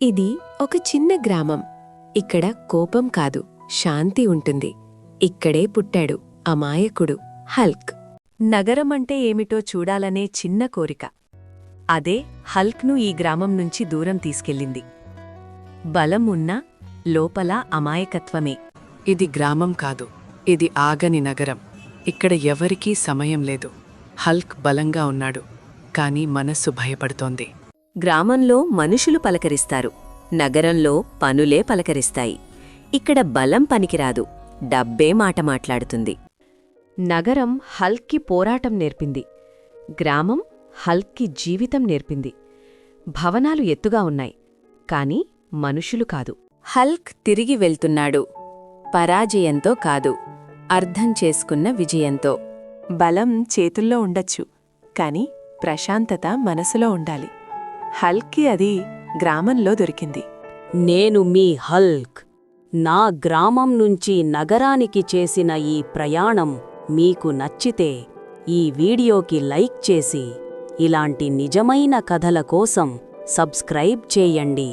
ఇది ఒక చిన్న గ్రామం. ఇక్కడ కోపం కాదు శాంతి ఉంటుంది. ఇక్కడే పుట్టాడు అమాయకుడు హల్క్. నగరమంటే ఏమిటో చూడాలనే చిన్న కోరిక. అదే హల్క్ను ఈ గ్రామం నుంచి దూరం తీసుకెళ్ళింది. బలం ఉన్నా లోపల అమాయకత్వమే. ఇది గ్రామం కాదు ఇది ఆగని నగరం. ఇక్కడ ఎవరికీ సమయం లేదు. హల్క్ బలంగా ఉన్నాడు కానీ మనస్సు భయపడుతోంది. గ్రామంలో మనుషులు పలకరిస్తారు. నగరంలో పనులే పలకరిస్తాయి. ఇక్కడ బలం పనికిరాదు. డబ్బే మాట మాట్లాడుతుంది. నగరం హల్కి పోరాటం నేర్పింది. గ్రామం హల్కి జీవితం నేర్పింది. భవనాలు ఎత్తుగా ఉన్నాయి. కాని మనుషులు కాదు. హల్క్ తిరిగి వెళ్తున్నాడు. పరాజయంతో కాదు. అర్థం చేసుకున్న విజయంతో. బలం చేతుల్లో ఉండొచ్చు. కాని ప్రశాంతత మనసులో ఉండాలి. హల్క్కి అది గ్రామంలో దొరికింది. నేను మీ హల్క్. నా గ్రామం నుంచి నగరానికి చేసిన ఈ ప్రయాణం మీకు నచ్చితే ఈ వీడియోకి లైక్ చేసి ఇలాంటి నిజమైన కథల కోసం సబ్స్క్రైబ్ చేయండి.